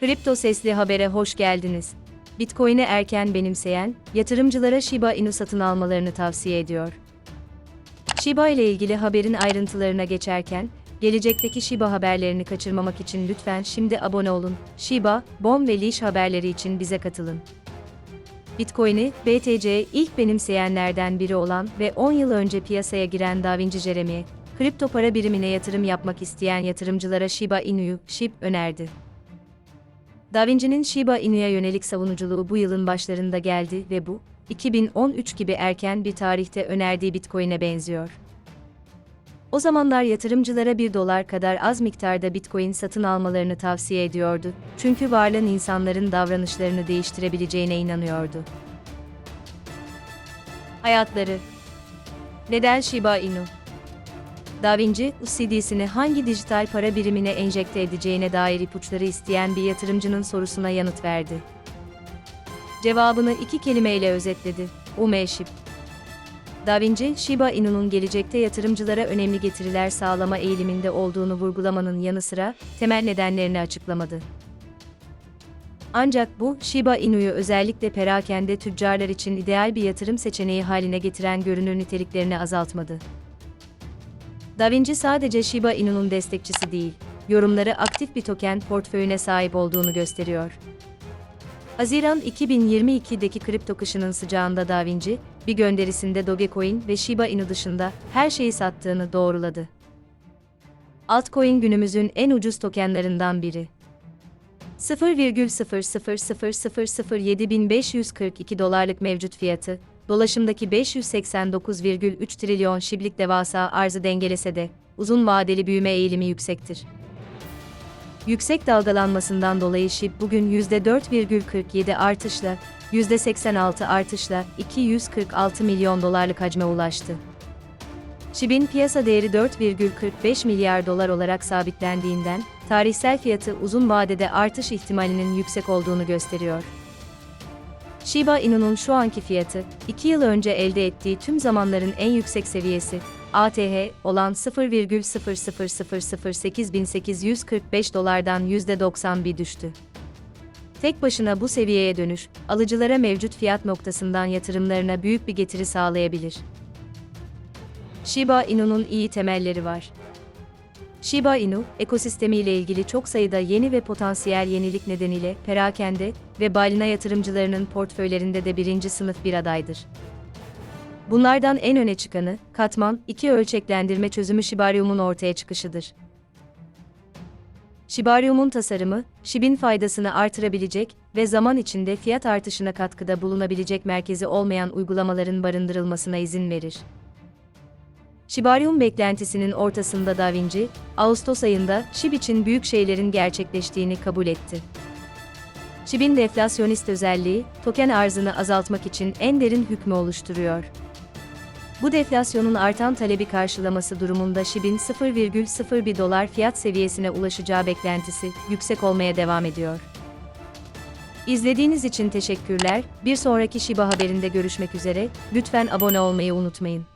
Kripto Sesli Haber'e hoş geldiniz. Bitcoin'i erken benimseyen, yatırımcılara Shiba Inu satın almalarını tavsiye ediyor. Shiba ile ilgili haberin ayrıntılarına geçerken, gelecekteki Shiba haberlerini kaçırmamak için lütfen şimdi abone olun. Shiba, BOM ve Leash haberleri için bize katılın. Bitcoin'i, BTC ilk benimseyenlerden biri olan ve 10 yıl önce piyasaya giren Davinci Jeremy, kripto para birimine yatırım yapmak isteyen yatırımcılara Shiba Inu'yu, SHIB önerdi. Davinci'nin Shiba Inu'ya yönelik savunuculuğu bu yılın başlarında geldi ve bu, 2013 gibi erken bir tarihte önerdiği Bitcoin'e benziyor. O zamanlar yatırımcılara 1 dolar kadar az miktarda Bitcoin satın almalarını tavsiye ediyordu. Çünkü varlığın insanların davranışlarını değiştirebileceğine inanıyordu. Hayatları Neden Shiba Inu? Da Vinci, UCD'sini hangi dijital para birimine enjekte edeceğine dair ipuçları isteyen bir yatırımcının sorusuna yanıt verdi. Cevabını iki kelimeyle özetledi. UMSHIP. Da Vinci, Shiba Inu'nun gelecekte yatırımcılara önemli getiriler sağlama eğiliminde olduğunu vurgulamanın yanı sıra temel nedenlerini açıklamadı. Ancak bu, Shiba Inu'yu özellikle perakende tüccarlar için ideal bir yatırım seçeneği haline getiren görünür niteliklerini azaltmadı. Da Vinci sadece Shiba Inu'nun destekçisi değil, yorumları aktif bir token portföyüne sahip olduğunu gösteriyor. Haziran 2022'deki kripto kışının sıcağında Da Vinci, bir gönderisinde Dogecoin ve Shiba Inu dışında her şeyi sattığını doğruladı. Altcoin günümüzün en ucuz tokenlarından biri. 0,000007542 dolarlık mevcut fiyatı, dolaşımdaki 589,3 trilyon şiblik devasa arzı dengelese de, uzun vadeli büyüme eğilimi yüksektir. Yüksek dalgalanmasından dolayı SHIB bugün %4,47 artışla, %86 artışla 246 milyon dolarlık hacme ulaştı. SHIB'in piyasa değeri 4,45 milyar dolar olarak sabitlendiğinden, tarihsel fiyatı uzun vadede artış ihtimalinin yüksek olduğunu gösteriyor. Shiba Inu'nun şu anki fiyatı, 2 yıl önce elde ettiği tüm zamanların en yüksek seviyesi, ATH, olan 0,0008845 dolardan %91 düştü. Tek başına bu seviyeye dönüş, alıcılara mevcut fiyat noktasından yatırımlarına büyük bir getiri sağlayabilir. Shiba Inu'nun iyi temelleri var. Shiba Inu, ekosistemiyle ilgili çok sayıda yeni ve potansiyel yenilik nedeniyle perakende ve balina yatırımcılarının portföylerinde de birinci sınıf bir adaydır. Bunlardan en öne çıkanı, katman, iki ölçeklendirme çözümü Shibarium'un ortaya çıkışıdır. Shibarium'un tasarımı, SHIB'in faydasını artırabilecek ve zaman içinde fiyat artışına katkıda bulunabilecek merkezi olmayan uygulamaların barındırılmasına izin verir. Shibarium beklentisinin ortasında Da Vinci, Ağustos ayında SHIB için büyük şeylerin gerçekleştiğini kabul etti. SHIB'in deflasyonist özelliği, token arzını azaltmak için en derin hükmü oluşturuyor. Bu deflasyonun artan talebi karşılaması durumunda SHIB'in 0,01 dolar fiyat seviyesine ulaşacağı beklentisi yüksek olmaya devam ediyor. İzlediğiniz için teşekkürler. Bir sonraki Shiba haberinde görüşmek üzere. Lütfen abone olmayı unutmayın.